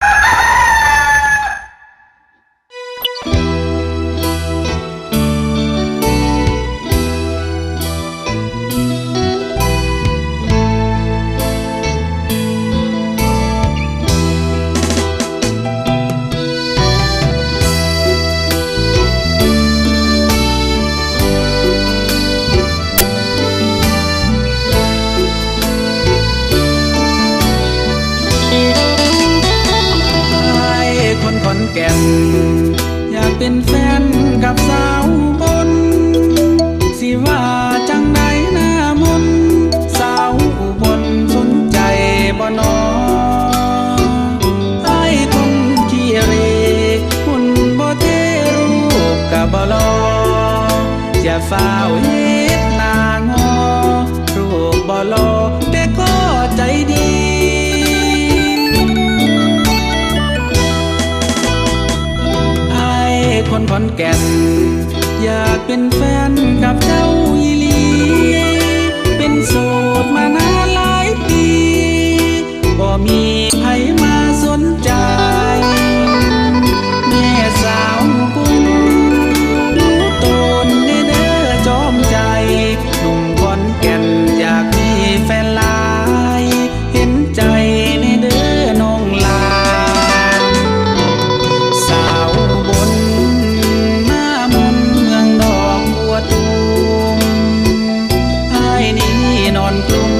you อนแก่น อยากเป็นแฟนกับสาวบน สิว่าจังใดหน้ามน สาวบนสนใจบ่นอไอ้คนขี้เรคุณบ่เทรูปกับบลออย่าฝ้าเฮ ขอนแก่น อยากเป็นแฟนกับเจ้าอีลี เป็นโสดมานา นอนกลุ้ม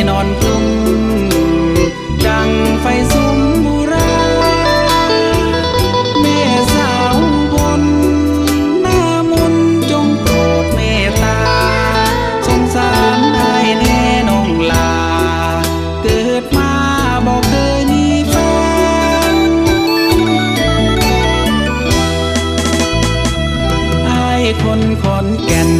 ่นอนคลุ้มดังไฟสุมบุราแม่สาวบนหน้ามุนจงโปรดเมตตา สงสารนายแน่นองลา เกิดมาบอกเคยมีแฟนไอคนคนแก่น